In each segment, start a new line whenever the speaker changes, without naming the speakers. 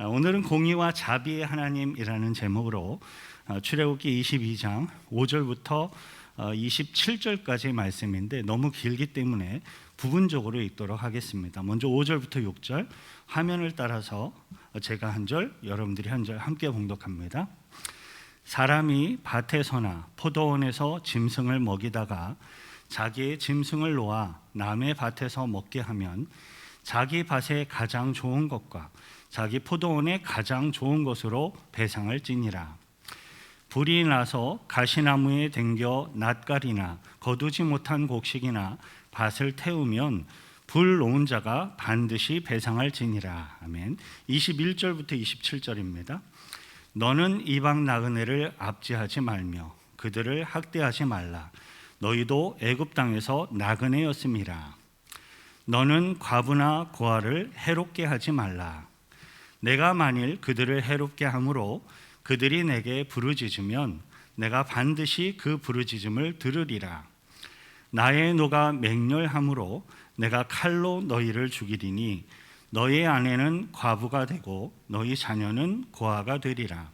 아, 오늘은 공의와 자비의 하나님이라는 제목으로 어, 출애굽기 22장 5절부터 27절까지 말씀인데 너무 길기 때문에 부분적으로 읽도록 하겠습니다. 먼저 5절부터 6절 화면을 따라서 제가 한 절, 여러분들이 한 절 함께 봉독합니다. 사람이 밭에 서나 포도원에서 짐승을 먹이다가 자기의 짐승을 놓아 남의 밭에서 먹게 하면 자기 밭에 가장 좋은 것과 자기 포도원에 가장 좋은 것으로 배상을 지니라. 불이 나서 가시나무에 댕겨 낯가리나 거두지 못한 곡식이나 밭을 태우면 불 놓은 자가 반드시 배상을 지니라. 아멘. 21절부터 27절입니다. 너는 이방 나그네를 압제하지 말며 그들을 학대하지 말라. 너희도 애굽 땅에서 나그네였음이라. 너는 과부나 고아를 해롭게 하지 말라. 내가 만일 그들을 해롭게 함으로 그들이 내게 부르짖으면 내가 반드시 그 부르짖음을 들으리라. 나의 노가 맹렬함으로 내가 칼로 너희를 죽이리니 너희 아내는 과부가 되고 너희 자녀는 고아가 되리라.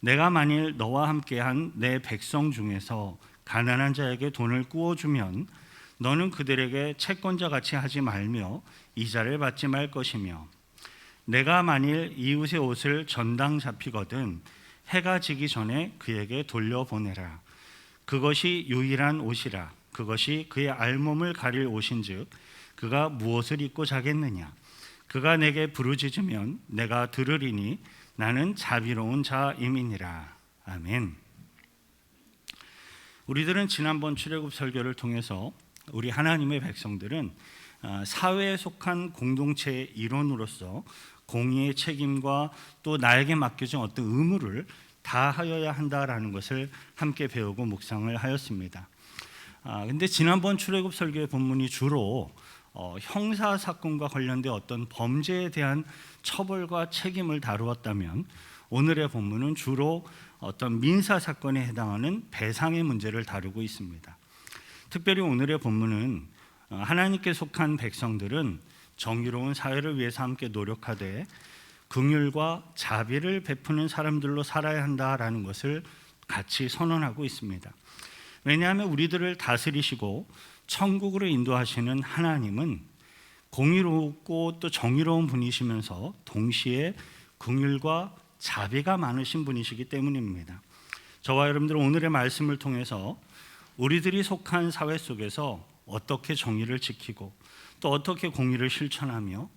내가 만일 너와 함께한 내 백성 중에서 가난한 자에게 돈을 꾸어주면 너는 그들에게 채권자 같이 하지 말며 이자를 받지 말 것이며 내가 만일 이웃의 옷을 전당 잡히거든 해가 지기 전에 그에게 돌려보내라. 그것이 유일한 옷이라. 그것이 그의 알몸을 가릴 옷인즉 그가 무엇을 입고 자겠느냐. 그가 내게 부르짖으면 내가 들으리니 나는 자비로운 자임이니라. 아멘. 우리들은 지난번 출애굽 설교를 통해서 우리 하나님의 백성들은 아, 사회에 속한 공동체의 일원으로서 공의의 책임과 또 나에게 맡겨진 어떤 의무를 다 하여야 한다라는 것을 함께 배우고 묵상을 하였습니다. 아 근데 지난번 출애굽 설교의 본문이 주로 어, 형사 사건과 관련된 어떤 범죄에 대한 처벌과 책임을 다루었다면 오늘의 본문은 주로 어떤 민사 사건에 해당하는 배상의 문제를 다루고 있습니다. 특별히 오늘의 본문은 어, 하나님께 속한 백성들은 정의로운 사회를 위해서 함께 노력하되 긍휼과 자비를 베푸는 사람들로 살아야 한다라는 것을 같이 선언하고 있습니다. 왜냐하면 우리들을 다스리시고 천국으로 인도하시는 하나님은 공의롭고 또 정의로운 분이시면서 동시에 긍휼과 자비가 많으신 분이시기 때문입니다. 저와 여러분들 오늘의 말씀을 통해서 우리들이 속한 사회 속에서 어떻게 정의를 지키고 또 어떻게 공의를 실천하며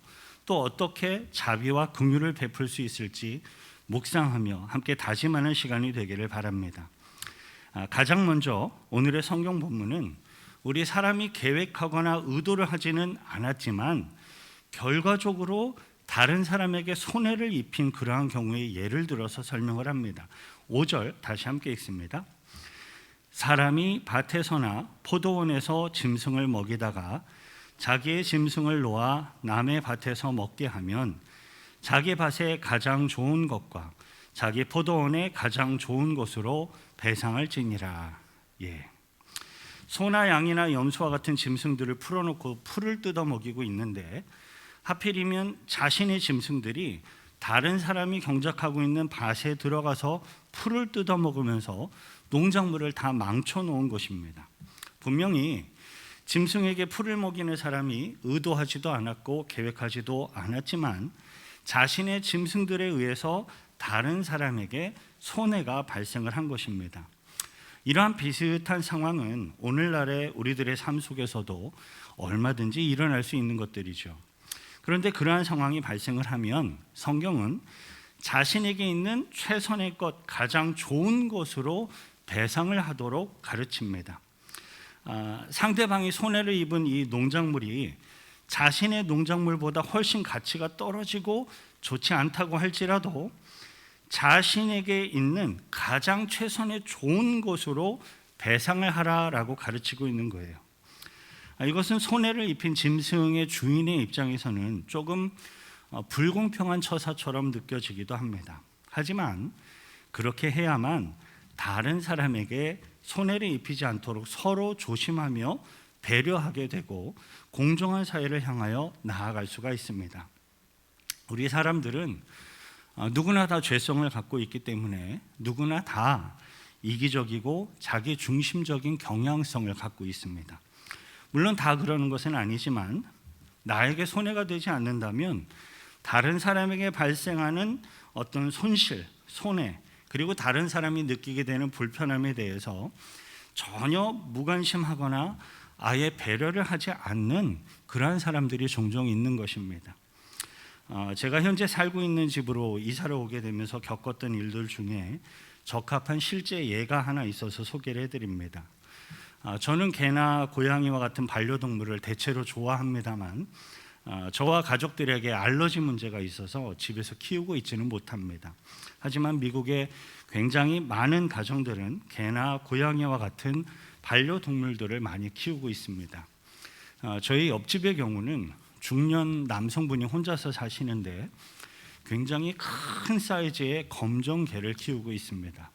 또 어떻게 자비와 긍휼을 베풀 수 있을지 묵상하며 함께 다짐하는 시간이 되기를 바랍니다. 아, 가장 먼저 오늘의 성경 본문은 우리 사람이 계획하거나 의도를 하지는 않았지만 결과적으로 다른 사람에게 손해를 입힌 그러한 경우의 예를 들어서 설명을 합니다. 5절 다시 함께 읽습니다. 사람이 밭에서나 포도원에서 짐승을 먹이다가 자기의 짐승을 놓아 남의 밭에서 먹게 하면 자기 밭에 가장 좋은 것과 자기 포도원에 가장 좋은 것으로 배상을 지니라. 예. 소나 양이나 염소와 같은 짐승들을 풀어놓고 풀을 뜯어 먹이고 있는데 하필이면 자신의 짐승들이 다른 사람이 경작하고 있는 밭에 들어가서 풀을 뜯어 먹으면서 농작물을 다 망쳐 놓은 것입니다. 분명히 짐승에게 풀을 먹이는 사람이 의도하지도 않았고 계획하지도 않았지만 자신의 짐승들에 의해서 다른 사람에게 손해가 발생을 한 것입니다. 이러한 비슷한 상황은 오늘날의 우리들의 삶 속에서도 얼마든지 일어날 수 있는 것들이죠. 그런데 그러한 상황이 발생을 하면 성경은 자신에게 있는 최선의 것, 가장 좋은 것으로 배상을 하도록 가르칩니다. 아, 상대방이 손해를 입은 이 농작물이 자신의 농작물보다 훨씬 가치가 떨어지고 좋지 않다고 할지라도 자신에게 있는 가장 최선의 좋은 것으로 배상을 하라라고 가르치고 있는 거예요. 아, 이것은 손해를 입힌 짐승의 주인의 입장에서는 조금 어, 불공평한 처사처럼 느껴지기도 합니다. 하지만 그렇게 해야만 다른 사람에게 손해를 입히지 않도록 서로 조심하며 배려하게 되고 공정한 사회를 향하여 나아갈 수가 있습니다. 우리 사람들은 어, 누구나 다 죄성을 갖고 있기 때문에 누구나 다 이기적이고 자기 중심적인 경향성을 갖고 있습니다. 물론 다 그러는 것은 아니지만 나에게 손해가 되지 않는다면 다른 사람에게 발생하는 어떤 손실, 손해, 그리고 다른 사람이 느끼게 되는 불편함에 대해서 전혀 무관심하거나 아예 배려를 하지 않는 그러한 사람들이 종종 있는 것입니다. 어, 제가 현재 살고 있는 집으로 이사를 오게 되면서 겪었던 일들 중에 적합한 실제 예가 하나 있어서 소개를 해드립니다. 아, 저는 개나 고양이와 같은 반려동물을 대체로 좋아합니다만 아, 저와 가족들에게 알러지 문제가 있어서 집에서 키우고 있지는 못합니다. 하지만 미국의 굉장히 많은 가정들은 개나 고양이와 같은 반려동물들을 많이 키우고 있습니다. 아, 저희 옆집의 경우는 중년 남성분이 혼자서 사시는데 굉장히 큰 사이즈의 검정 개를 키우고 있습니다.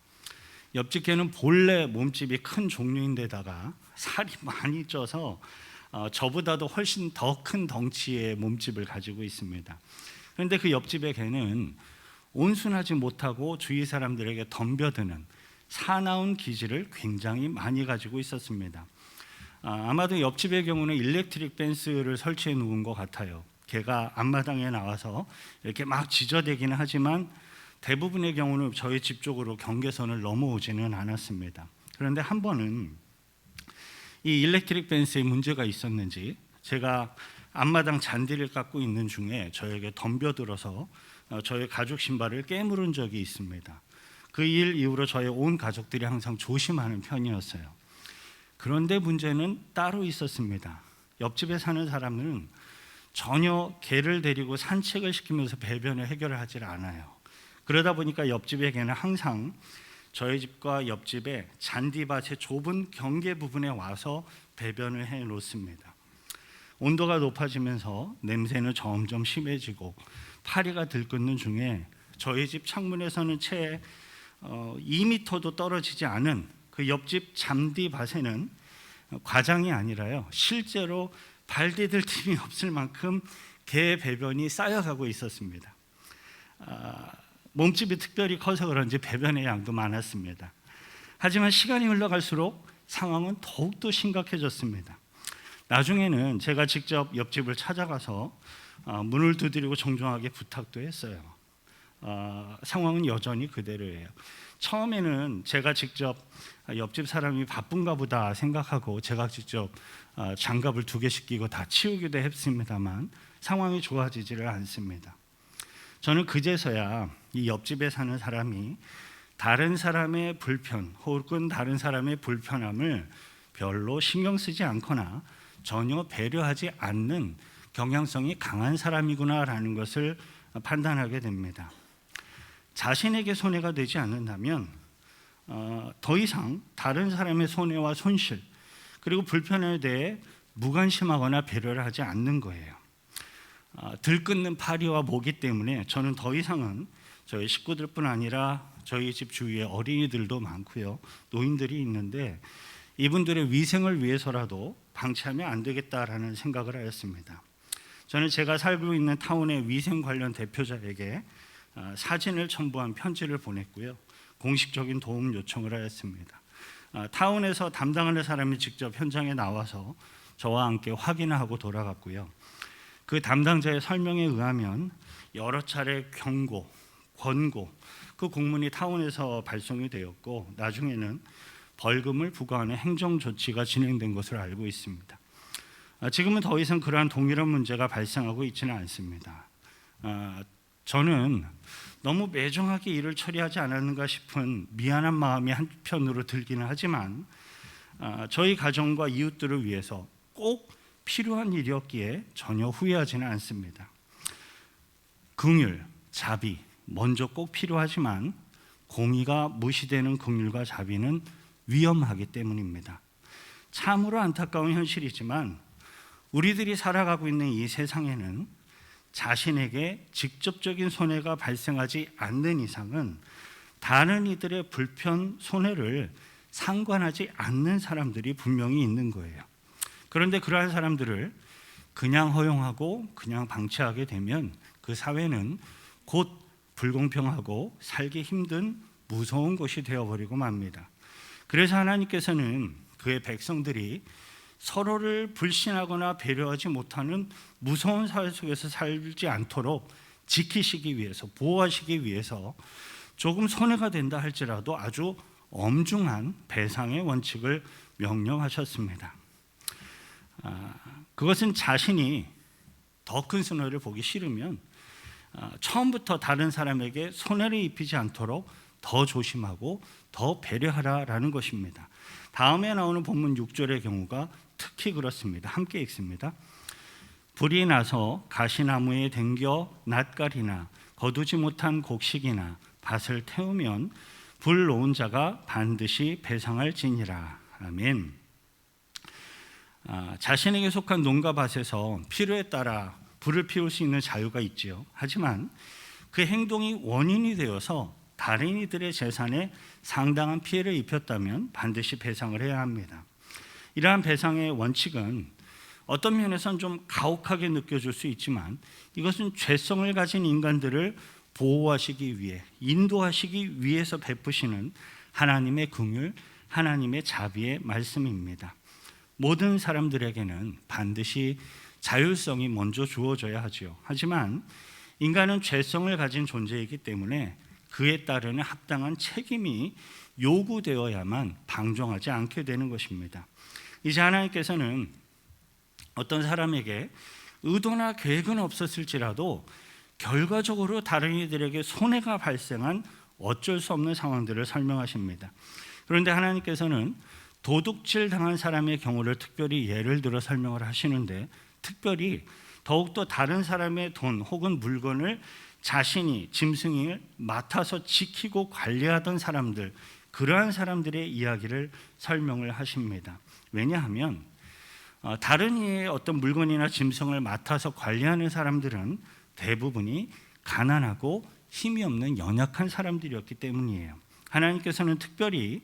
옆집 개는 본래 몸집이 큰 종류인데다가 살이 많이 쪄서 어, 저보다도 훨씬 더 큰 덩치의 몸집을 가지고 있습니다. 그런데 그 옆집의 개는 온순하지 못하고 주위 사람들에게 덤벼드는 사나운 기질을 굉장히 많이 가지고 있었습니다. 아, 아마도 옆집의 경우는 일렉트릭 펜스를 설치해 놓은 것 같아요. 개가 앞마당에 나와서 이렇게 막 짖어대기는 하지만 대부분의 경우는 저희 집 쪽으로 경계선을 넘어오지는 않았습니다. 그런데 한 번은 이 일렉트릭 펜스에 문제가 있었는지 제가 앞마당 잔디를 깎고 있는 중에 저에게 덤벼들어서 어, 저의 가죽 신발을 깨물은 적이 있습니다. 그 일 이후로 저의 온 가족들이 항상 조심하는 편이었어요. 그런데 문제는 따로 있었습니다. 옆집에 사는 사람은 전혀 개를 데리고 산책을 시키면서 배변을 해결을 하질 않아요. 그러다 보니까 옆집의 개는 항상 저희 집과 옆집의 잔디밭의 좁은 경계 부분에 와서 배변을 해 놓습니다. 온도가 높아지면서 냄새는 점점 심해지고 파리가 들끓는 중에 저희 집 창문에서는 채 어, 2미터도 떨어지지 않은 그 옆집 잔디밭에는 과장이 아니라요 실제로 발 디딜 틈이 없을 만큼 개 배변이 쌓여가고 있었습니다. 아, 몸집이 특별히 커서 그런지 배변의 양도 많았습니다. 하지만 시간이 흘러갈수록 상황은 더욱더 심각해졌습니다. 나중에는 제가 직접 옆집을 찾아가서 어, 문을 두드리고 정중하게 부탁도 했어요. 어, 상황은 여전히 그대로예요. 처음에는 제가 직접 옆집 사람이 바쁜가 보다 생각하고 제가 직접 어, 장갑을 두 개씩 끼고 다 치우기도 했습니다만 상황이 좋아지지를 않습니다. 저는 그제서야 이 옆집에 사는 사람이 다른 사람의 불편 혹은 다른 사람의 불편함을 별로 신경 쓰지 않거나 전혀 배려하지 않는 경향성이 강한 사람이구나라는 것을 판단하게 됩니다. 자신에게 손해가 되지 않는다면 어, 더 이상 다른 사람의 손해와 손실 그리고 불편에 대해 무관심하거나 배려를 하지 않는 거예요. 어, 들끓는 파리와 모기 때문에 저는 더 이상은 저희 식구들뿐 아니라 저희 집 주위에 어린이들도 많고요, 노인들이 있는데 이분들의 위생을 위해서라도 방치하면 안 되겠다라는 생각을 하였습니다. 저는 제가 살고 있는 타운의 위생 관련 대표자에게 어, 사진을 첨부한 편지를 보냈고요. 공식적인 도움 요청을 하였습니다. 어, 타운에서 담당하는 사람이 직접 현장에 나와서 저와 함께 확인하고 돌아갔고요. 그 담당자의 설명에 의하면 여러 차례 경고, 권고, 그 공문이 타운에서 발송이 되었고 나중에는 벌금을 부과하는 행정 조치가 진행된 것으로 알고 있습니다. 아, 지금은 더 이상 그러한 동일한 문제가 발생하고 있지는 않습니다. 아, 저는 너무 매정하게 일을 처리하지 않았는가 싶은 미안한 마음이 한편으로 들기는 하지만 아, 저희 가정과 이웃들을 위해서 꼭 필요한 일이었기에 전혀 후회하지는 않습니다. 긍휼, 자비 먼저 꼭 필요하지만 공의가 무시되는 긍휼과 자비는 위험하기 때문입니다. 참으로 안타까운 현실이지만 우리들이 살아가고 있는 이 세상에는 자신에게 직접적인 손해가 발생하지 않는 이상은 다른 이들의 불편 손해를 상관하지 않는 사람들이 분명히 있는 거예요. 그런데 그러한 사람들을 그냥 허용하고 그냥 방치하게 되면 그 사회는 곧 불공평하고 살기 힘든 무서운 곳이 되어버리고 맙니다. 그래서 하나님께서는 그의 백성들이 서로를 불신하거나 배려하지 못하는 무서운 사회 속에서 살지 않도록 지키시기 위해서 보호하시기 위해서 조금 손해가 된다 할지라도 아주 엄중한 배상의 원칙을 명령하셨습니다. 아, 그것은 자신이 더 큰 손해를 보기 싫으면 아, 처음부터 다른 사람에게 손해를 입히지 않도록 더 조심하고 더 배려하라라는 것입니다. 다음에 나오는 본문 6절의 경우가 특히 그렇습니다. 함께 읽습니다. 불이 나서 가시나무에 댕겨 낯가리나 거두지 못한 곡식이나 밭을 태우면 불 놓은 자가 반드시 배상할 지니라. 아멘. 아, 자신에게 속한 농가 밭에서 필요에 따라 불을 피울 수 있는 자유가 있지요. 하지만 그 행동이 원인이 되어서 다른 이들의 재산에 상당한 피해를 입혔다면 반드시 배상을 해야 합니다. 이러한 배상의 원칙은 어떤 면에선 좀 가혹하게 느껴질 수 있지만 이것은 죄성을 가진 인간들을 보호하시기 위해 인도하시기 위해서 베푸시는 하나님의 긍휼, 하나님의 자비의 말씀입니다. 모든 사람들에게는 반드시 자율성이 먼저 주어져야 하지요. 하지만 인간은 죄성을 가진 존재이기 때문에 그에 따르는 합당한 책임이 요구되어야만 방종하지 않게 되는 것입니다. 이제 하나님께서는 어떤 사람에게 의도나 계획은 없었을지라도 결과적으로 다른 이들에게 손해가 발생한 어쩔 수 없는 상황들을 설명하십니다. 그런데 하나님께서는 도둑질 당한 사람의 경우를 특별히 예를 들어 설명을 하시는데 특별히 더욱더 다른 사람의 돈 혹은 물건을 자신이 짐승을 맡아서 지키고 관리하던 사람들 그러한 사람들의 이야기를 설명을 하십니다. 왜냐하면 어, 다른 이의 어떤 물건이나 짐승을 맡아서 관리하는 사람들은 대부분이 가난하고 힘이 없는 연약한 사람들이었기 때문이에요. 하나님께서는 특별히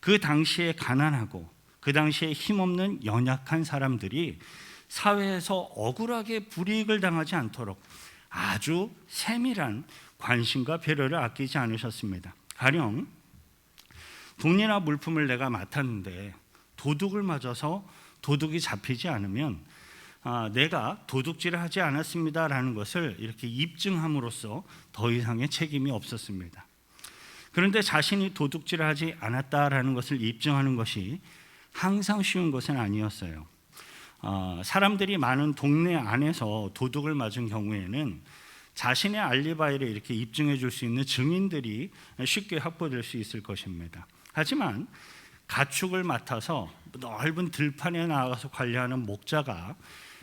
그 당시에 가난하고 그 당시에 힘없는 연약한 사람들이 사회에서 억울하게 불이익을 당하지 않도록 아주 세밀한 관심과 배려를 아끼지 않으셨습니다. 가령 돈이나 물품을 내가 맡았는데 도둑을 맞아서 도둑이 잡히지 않으면 아, 내가 도둑질을 하지 않았습니다라는 것을 이렇게 입증함으로써 더 이상의 책임이 없었습니다. 그런데 자신이 도둑질을 하지 않았다라는 것을 입증하는 것이 항상 쉬운 것은 아니었어요. 어, 사람들이 많은 동네 안에서 도둑을 맞은 경우에는 자신의 알리바이를 이렇게 입증해 줄 수 있는 증인들이 쉽게 확보될 수 있을 것입니다. 하지만 가축을 맡아서 넓은 들판에 나가서 관리하는 목자가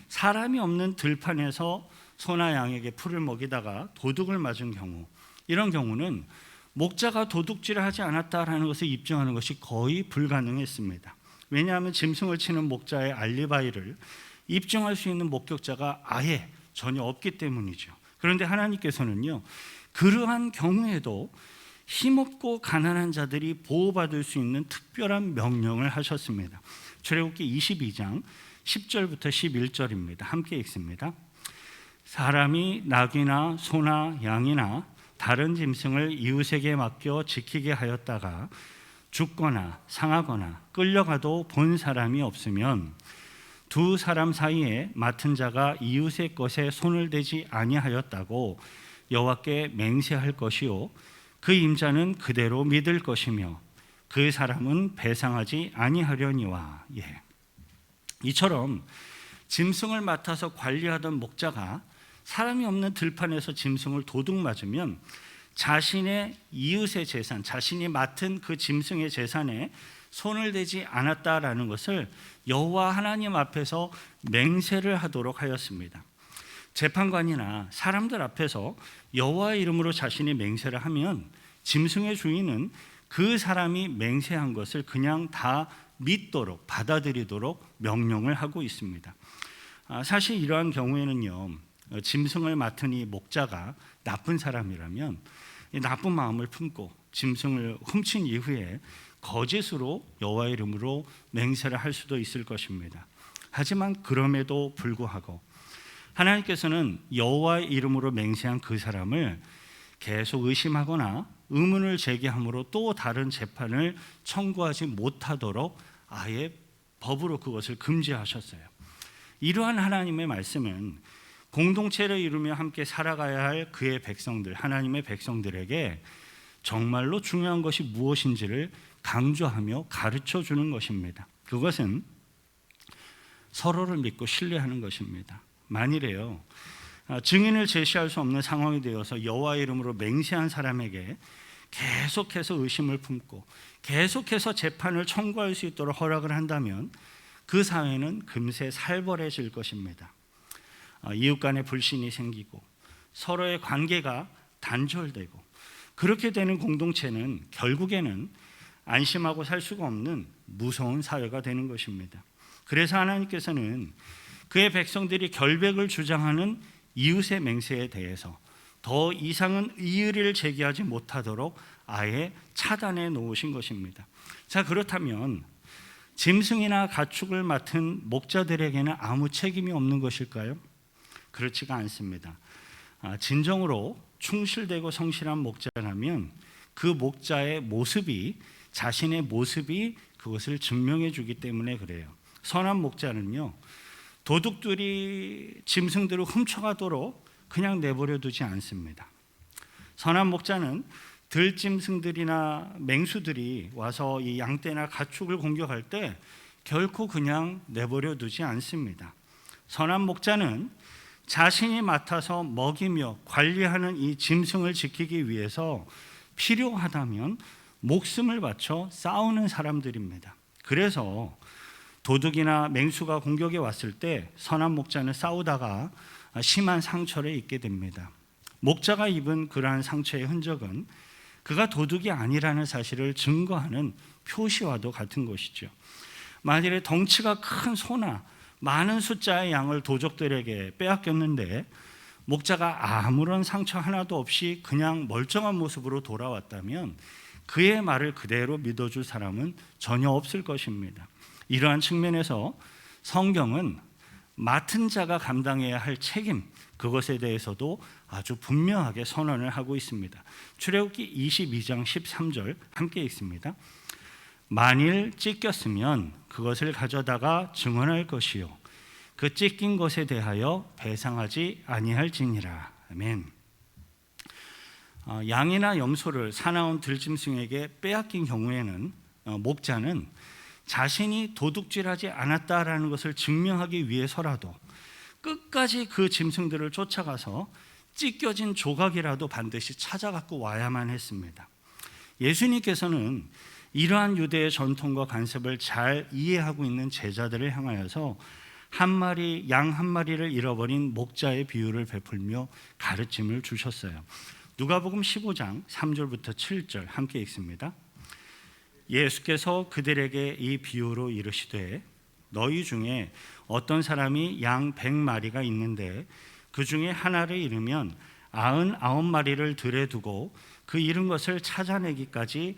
사람이 없는 들판에서 소나 양에게 풀을 먹이다가 도둑을 맞은 경우 이런 경우는 목자가 도둑질을 하지 않았다라는 것을 입증하는 것이 거의 불가능했습니다. 왜냐하면 짐승을 치는 목자의 알리바이를 입증할 수 있는 목격자가 아예 전혀 없기 때문이죠. 그런데 하나님께서는요, 그러한 경우에도 힘없고 가난한 자들이 보호받을 수 있는 특별한 명령을 하셨습니다. 출애굽기 22장 10절부터 11절입니다. 함께 읽습니다. 사람이 낙이나 소나 양이나 다른 짐승을 이웃에게 맡겨 지키게 하였다가 죽거나 상하거나 끌려가도 본 사람이 없으면 두 사람 사이에 맡은 자가 이웃의 것에 손을 대지 아니하였다고 여호와께 맹세할 것이요 그 임자는 그대로 믿을 것이며 그 사람은 배상하지 아니하려니와 예. 이처럼 짐승을 맡아서 관리하던 목자가 사람이 없는 들판에서 짐승을 도둑 맞으면 자신의 이웃의 재산, 자신이 맡은 그 짐승의 재산에 손을 대지 않았다라는 것을 여호와 하나님 앞에서 맹세를 하도록 하였습니다. 재판관이나 사람들 앞에서 여호와의 이름으로 자신이 맹세를 하면 짐승의 주인은 그 사람이 맹세한 것을 그냥 다 믿도록 받아들이도록 명령을 하고 있습니다. 아, 사실 이러한 경우에는요, 짐승을 맡은 이 목자가 나쁜 사람이라면 나쁜 마음을 품고 짐승을 훔친 이후에 거짓으로 여호와의 이름으로 맹세를 할 수도 있을 것입니다. 하지만 그럼에도 불구하고 하나님께서는 여호와의 이름으로 맹세한 그 사람을 계속 의심하거나 의문을 제기함으로 또 다른 재판을 청구하지 못하도록 아예 법으로 그것을 금지하셨어요. 이러한 하나님의 말씀은 공동체를 이루며 함께 살아가야 할 그의 백성들, 하나님의 백성들에게 정말로 중요한 것이 무엇인지를 강조하며 가르쳐 주는 것입니다. 그것은 서로를 믿고 신뢰하는 것입니다. 만일에요. 아, 증인을 제시할 수 없는 상황이 되어서 여호와 이름으로 맹세한 사람에게 계속해서 의심을 품고 계속해서 재판을 청구할 수 있도록 허락을 한다면 그 사회는 금세 살벌해질 것입니다. 아, 이웃 간의 불신이 생기고 서로의 관계가 단절되고 그렇게 되는 공동체는 결국에는 안심하고 살 수가 없는 무서운 사회가 되는 것입니다. 그래서 하나님께서는 그의 백성들이 결백을 주장하는 이웃의 맹세에 대해서 더 이상은 이의를 제기하지 못하도록 아예 차단해 놓으신 것입니다. 자, 그렇다면 짐승이나 가축을 맡은 목자들에게는 아무 책임이 없는 것일까요? 그렇지가 않습니다. 아, 진정으로 충실되고 성실한 목자라면 그 목자의 모습이 자신의 모습이 그것을 증명해 주기 때문에 그래요. 선한 목자는요. 도둑들이 짐승들을 훔쳐가도록 그냥 내버려 두지 않습니다. 선한 목자는 들짐승들이나 맹수들이 와서 이 양떼나 가축을 공격할 때 결코 그냥 내버려 두지 않습니다. 선한 목자는 자신이 맡아서 먹이며 관리하는 이 짐승을 지키기 위해서 필요하다면 목숨을 바쳐 싸우는 사람들입니다. 그래서 도둑이나 맹수가 공격에 왔을 때 선한 목자는 싸우다가 심한 상처를 입게 됩니다. 목자가 입은 그러한 상처의 흔적은 그가 도둑이 아니라는 사실을 증거하는 표시와도 같은 것이죠. 만일에 덩치가 큰 소나 많은 숫자의 양을 도적들에게 빼앗겼는데 목자가 아무런 상처 하나도 없이 그냥 멀쩡한 모습으로 돌아왔다면 그의 말을 그대로 믿어줄 사람은 전혀 없을 것입니다. 이러한 측면에서 성경은 맡은 자가 감당해야 할 책임 그것에 대해서도 아주 분명하게 선언을 하고 있습니다. 출애굽기 22장 13절 함께 읽습니다. 만일 찢겼으면 그것을 가져다가 증언할 것이요 그 찢긴 것에 대하여 배상하지 아니할지니라. 아멘. 어, 양이나 염소를 사나운 들짐승에게 빼앗긴 경우에는 어, 목자는 자신이 도둑질하지 않았다라는 것을 증명하기 위해서라도 끝까지 그 짐승들을 쫓아가서 찢겨진 조각이라도 반드시 찾아갖고 와야만 했습니다. 예수님께서는 이러한 유대의 전통과 관습을 잘 이해하고 있는 제자들을 향하여서 한 마리 양 한 마리를 잃어버린 목자의 비유를 베풀며 가르침을 주셨어요. 누가복음 15장 3절부터 7절 함께 읽습니다. 예수께서 그들에게 이 비유로 이르시되 너희 중에 어떤 사람이 양 100마리가 있는데 그 중에 하나를 잃으면 아흔 아홉 마리를 들에 두고 그 잃은 것을 찾아내기까지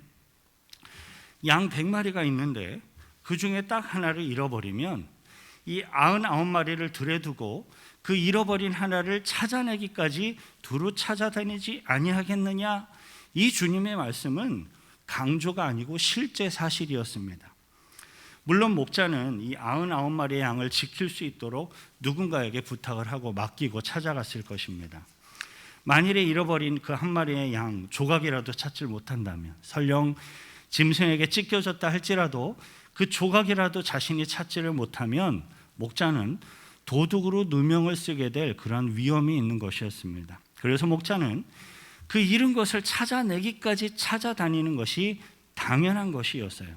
양 100마리가 있는데 그 중에 딱 하나를 잃어버리면 이 아흔 아홉 마리를 들에 두고 그 잃어버린 하나를 찾아내기까지 두루 찾아다니지 아니하겠느냐? 이 주님의 말씀은 강조가 아니고 실제 사실이었습니다. 물론 목자는 이 아흔아홉 마리의 양을 지킬 수 있도록 누군가에게 부탁을 하고 맡기고 찾아갔을 것입니다. 만일에 잃어버린 그 한 마리의 양 조각이라도 찾질 못한다면 설령 짐승에게 찢겨졌다 할지라도 그 조각이라도 자신이 찾지를 못하면 목자는 도둑으로 누명을 쓰게 될 그러한 위험이 있는 것이었습니다. 그래서 목자는 그 잃은 것을 찾아내기까지 찾아다니는 것이 당연한 것이었어요.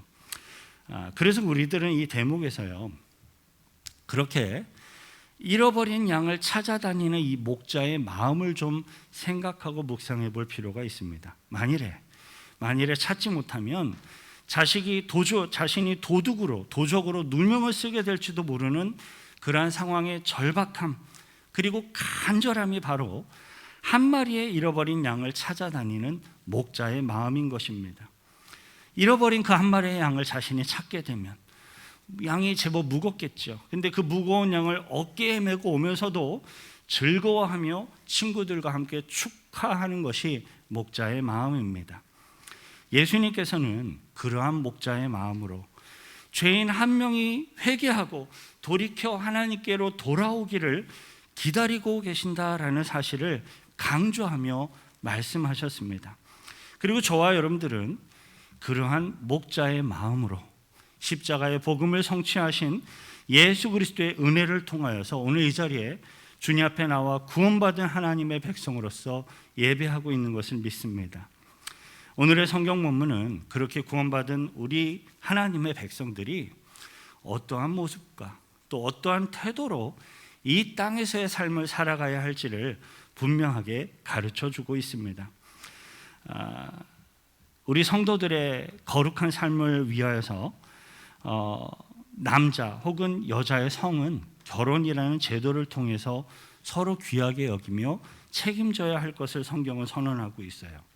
아, 그래서 우리들은 이 대목에서요, 그렇게 잃어버린 양을 찾아다니는 이 목자의 마음을 좀 생각하고 묵상해 볼 필요가 있습니다. 만일에 만일에 찾지 못하면 자식이 도주 자신이 도둑으로 도적으로 누명을 쓰게 될지도 모르는 그러한 상황의 절박함 그리고 간절함이 바로 한 마리의 잃어버린 양을 찾아다니는 목자의 마음인 것입니다. 잃어버린 그 한 마리의 양을 자신이 찾게 되면 양이 제법 무겁겠죠. 근데 그 무거운 양을 어깨에 메고 오면서도 즐거워하며 친구들과 함께 축하하는 것이 목자의 마음입니다. 예수님께서는 그러한 목자의 마음으로 죄인 한 명이 회개하고 돌이켜 하나님께로 돌아오기를 기다리고 계신다라는 사실을 강조하며 말씀하셨습니다. 그리고 저와 여러분들은 그러한 목자의 마음으로 십자가의 복음을 성취하신 예수 그리스도의 은혜를 통하여서 오늘 이 자리에 주님 앞에 나와 구원받은 하나님의 백성으로서 예배하고 있는 것을 믿습니다. 오늘의 성경 본문은 그렇게 구원받은 우리 하나님의 백성들이 어떠한 모습과 또 어떠한 태도로 이 땅에서의 삶을 살아가야 할지를 분명하게 가르쳐 주고 있습니다. 아, 우리 성도들의 거룩한 삶을 위하여서 어, 남자 혹은 여자의 성은 결혼이라는 제도를 통해서 서로 귀하게 여기며 책임져야 할 것을 성경은 선언하고 있어요.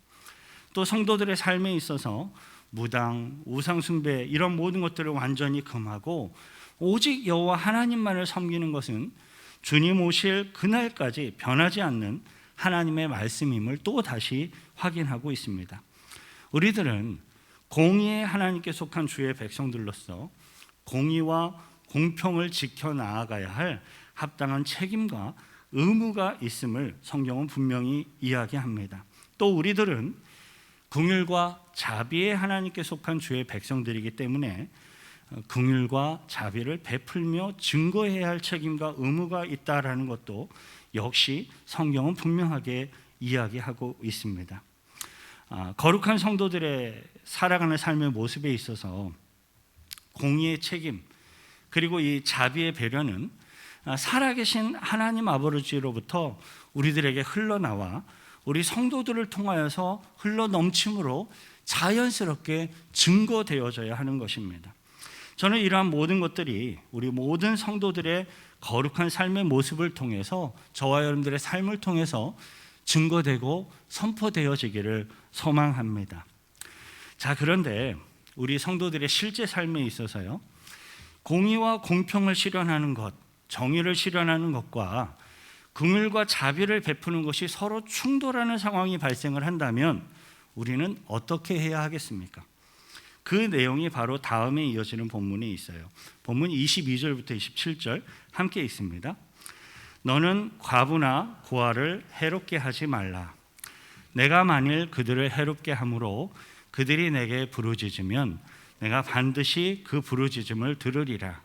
또 성도들의 삶에 있어서 무당, 우상숭배 이런 모든 것들을 완전히 금하고 오직 여호와 하나님만을 섬기는 것은 주님 오실 그날까지 변하지 않는 하나님의 말씀임을 또 다시 확인하고 있습니다. 우리들은 공의의 하나님께 속한 주의 백성들로서 공의와 공평을 지켜 나아가야 할 합당한 책임과 의무가 있음을 성경은 분명히 이야기합니다. 또 우리들은 긍휼과 자비의 하나님께 속한 주의 백성들이기 때문에 긍휼과 자비를 베풀며 증거해야 할 책임과 의무가 있다라는 것도 역시 성경은 분명하게 이야기하고 있습니다. 아, 거룩한 성도들의 살아가는 삶의 모습에 있어서 공의의 책임 그리고 이 자비의 배려는 아, 살아계신 하나님 아버지로부터 우리들에게 흘러나와 우리 성도들을 통하여서 흘러 넘침으로 자연스럽게 증거되어져야 하는 것입니다. 저는 이러한 모든 것들이 우리 모든 성도들의 거룩한 삶의 모습을 통해서 저와 여러분들의 삶을 통해서 증거되고 선포되어지기를 소망합니다. 자, 그런데 우리 성도들의 실제 삶에 있어서요. 공의와 공평을 실현하는 것, 정의를 실현하는 것과 긍휼과 자비를 베푸는 것이 서로 충돌하는 상황이 발생을 한다면 우리는 어떻게 해야 하겠습니까? 그 내용이 바로 다음에 이어지는 본문에 있어요. 본문 22절부터 27절 함께 있습니다. 너는 과부나 고아를 해롭게 하지 말라. 내가 만일 그들을 해롭게 함으로 그들이 내게 부르짖으면 내가 반드시 그 부르짖음을 들으리라.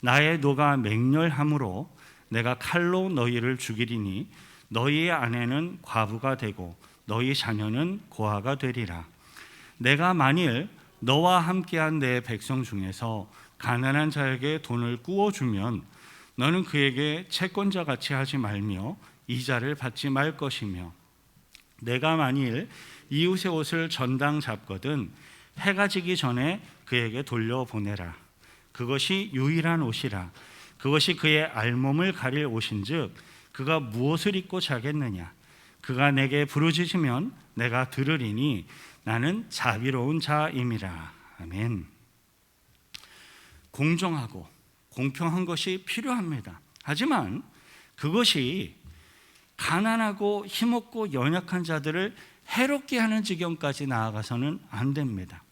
나의 노가 맹렬함으로 내가 칼로 너희를 죽이리니 너희의 아내는 과부가 되고 너희 자녀는 고아가 되리라. 내가 만일 너와 함께한 내 백성 중에서 가난한 자에게 돈을 꾸어 주면 너는 그에게 채권자 같이 하지 말며 이자를 받지 말 것이며 내가 만일 이웃의 옷을 전당 잡거든 해가 지기 전에 그에게 돌려 보내라 그것이 유일한 옷이라 그것이 그의 알몸을 가릴 옷인즉 그가 무엇을 입고 자겠느냐 그가 내게 부르짖으면 내가 들으리니 나는 자비로운 자임이라. 아멘. 공정하고 공평한 것이 필요합니다. 하지만 그것이 가난하고 힘없고 연약한 자들을 해롭게 하는 지경까지 나아가서는 안 됩니다.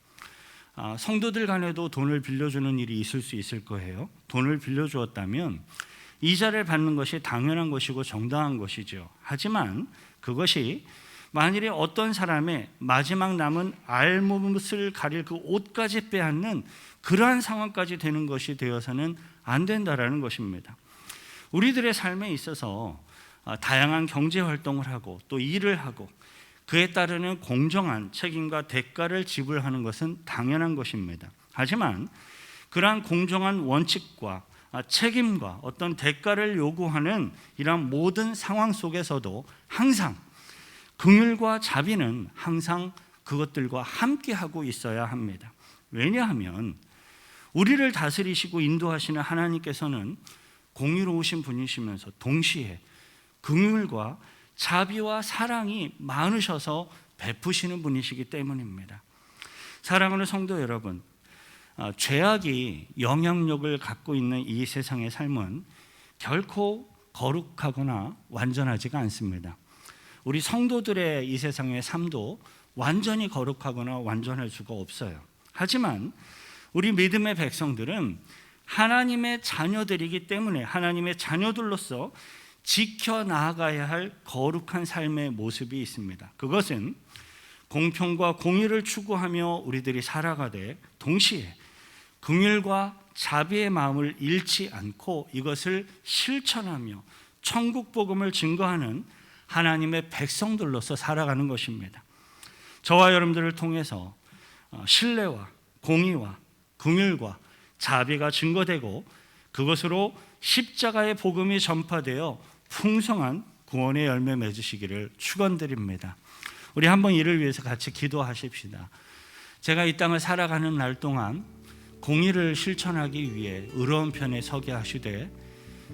아, 성도들 간에도 돈을 빌려주는 일이 있을 수 있을 거예요. 돈을 빌려주었다면 이자를 받는 것이 당연한 것이고 정당한 것이죠. 하지만 그것이 만일에 어떤 사람의 마지막 남은 알몸을 가릴 그 옷까지 빼앗는 그러한 상황까지 되는 것이 되어서는 안 된다라는 것입니다. 우리들의 삶에 있어서 아, 다양한 경제 활동을 하고 또 일을 하고 그에 따르는 공정한 책임과 대가를 지불하는 것은 당연한 것입니다. 하지만 그러한 공정한 원칙과 아, 책임과 어떤 대가를 요구하는 이러한 모든 상황 속에서도 항상 긍휼과 자비는 항상 그것들과 함께 하고 있어야 합니다. 왜냐하면 우리를 다스리시고 인도하시는 하나님께서는 공의로우신 분이시면서 동시에 긍휼과 자비와 사랑이 많으셔서 베푸시는 분이시기 때문입니다. 사랑하는 성도 여러분, 아, 죄악이 영향력을 갖고 있는 이 세상의 삶은 결코 거룩하거나 완전하지가 않습니다. 우리 성도들의 이 세상의 삶도 완전히 거룩하거나 완전할 수가 없어요. 하지만 우리 믿음의 백성들은 하나님의 자녀들이기 때문에 하나님의 자녀들로서 지켜 나아가야 할 거룩한 삶의 모습이 있습니다. 그것은 공평과 공의를 추구하며 우리들이 살아가되 동시에 긍휼과 자비의 마음을 잃지 않고 이것을 실천하며 천국 복음을 증거하는 하나님의 백성들로서 살아가는 것입니다. 저와 여러분들을 통해서 어, 신뢰와 공의와 긍휼과 자비가 증거되고 그것으로 십자가의 복음이 전파되어 풍성한 구원의 열매 맺으시기를 축원드립니다. 우리 한번 이를 위해서 같이 기도하십시다. 제가 이 땅을 살아가는 날 동안 공의를 실천하기 위해 의로운 편에 서게 하시되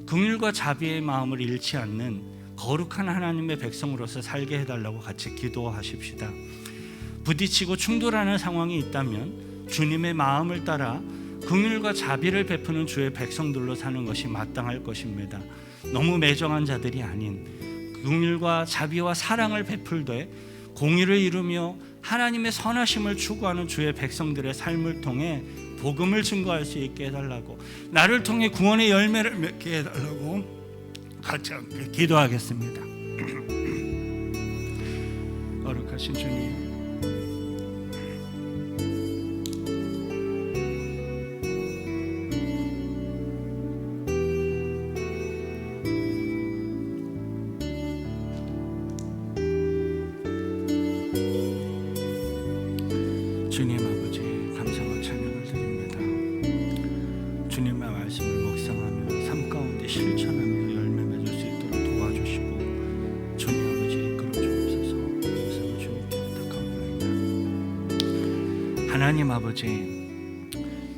긍휼과 자비의 마음을 잃지 않는 거룩한 하나님의 백성으로서 살게 해달라고 같이 기도하십시다. 부딪히고 충돌하는 상황이 있다면 주님의 마음을 따라 긍휼과 자비를 베푸는 주의 백성들로 사는 것이 마땅할 것입니다. 너무 매정한 자들이 아닌 긍휼과 자비와 사랑을 베풀되 공의를 이루며 하나님의 선하심을 추구하는 주의 백성들의 삶을 통해 복음을 증거할 수 있게 해달라고 나를 통해 구원의 열매를 맺게 해달라고 같이 함께 기도하겠습니다. 거룩하신 주님.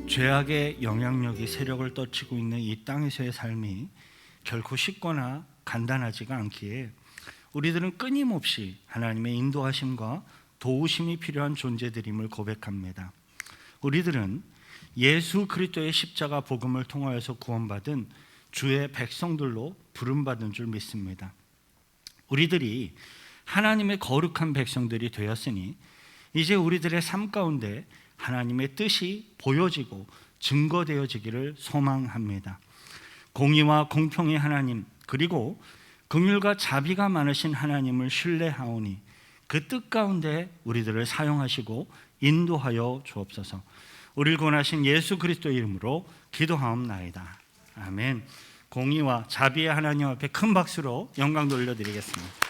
죄악의 영향력이 세력을 떨치고 있는 이 땅에서의 삶이 결코 쉽거나 간단하지가 않기에 우리들은 끊임없이 하나님의 인도하심과 도우심이 필요한 존재들임을 고백합니다. 우리들은 예수 그리스도의 십자가 복음을 통하여서 구원받은 주의 백성들로 부름받은 줄 믿습니다. 우리들이 하나님의 거룩한 백성들이 되었으니 이제 우리들의 삶 가운데 하나님의 뜻이 보여지고 증거되어지기를 소망합니다. 공의와 공평의 하나님 그리고 긍휼과 자비가 많으신 하나님을 신뢰하오니 그 뜻 가운데 우리들을 사용하시고 인도하여 주옵소서. 우리를 권하신 예수 그리스도 이름으로 기도하옵나이다. 아멘. 공의와 자비의 하나님 앞에 큰 박수로 영광 돌려드리겠습니다.